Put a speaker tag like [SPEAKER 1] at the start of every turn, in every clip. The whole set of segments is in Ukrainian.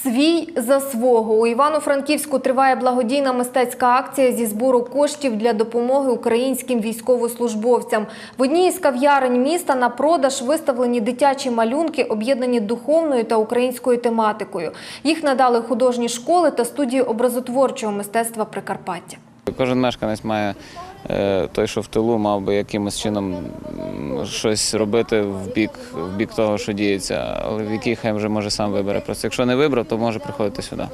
[SPEAKER 1] Свій за свого у Івано-Франківську триває благодійна мистецька акція зі збору коштів для допомоги українським військовослужбовцям. В одній із кав'ярень міста на продаж виставлені дитячі малюнки, об'єднані духовною та українською тематикою. Їх надали художні школи та студії образотворчого мистецтва Прикарпаття.
[SPEAKER 2] Кожен мешканець має е, той, що в тилу, мав би якимось чином щось робити в бік, в бік того, що діється, але в який хай вже може сам вибере. Просто якщо не вибрав, то може приходити сюди.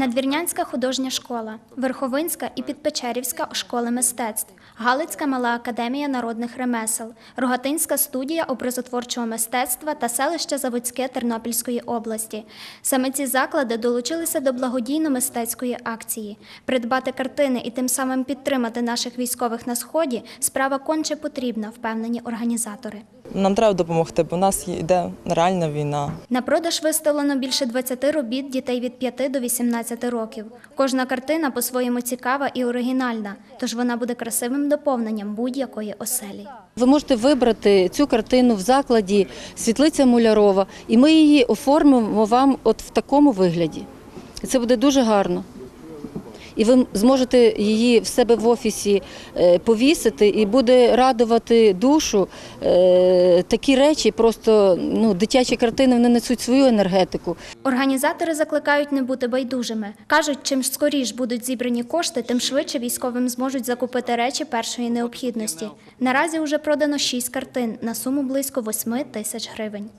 [SPEAKER 3] Надвірнянська художня школа, Верховинська і Підпечерівська школи мистецтв, Галицька мала академія народних ремесел, Рогатинська студія образотворчого мистецтва та селище Заводське Тернопільської області. Саме ці заклади долучилися до благодійно-мистецької акції. Придбати картини і тим самим підтримати наших військових на сході справа конче потрібна, впевнені організатори.
[SPEAKER 4] Нам треба допомогти, бо у нас йде реальна війна.
[SPEAKER 3] На продаж виставлено більше 20 робіт дітей від 5 до 18 років. Кожна картина по-своєму цікава і оригінальна, тож вона буде красивим доповненням будь-якої оселі.
[SPEAKER 5] Ви можете вибрати цю картину в закладі Світлиця Мулярова, і ми її оформимо вам от в такому вигляді. І Це буде дуже гарно. І ви зможете її в себе в офісі е, повісити, і буде радувати душу. Е, Такі речі, просто ну, дитячі картини вони несуть свою енергетику.
[SPEAKER 3] Організатори закликають не бути байдужими. Кажуть, чим скоріш будуть зібрані кошти, тим швидше військовим зможуть закупити речі першої необхідності. Наразі вже продано 6 картин на суму близько 8 тисяч гривень.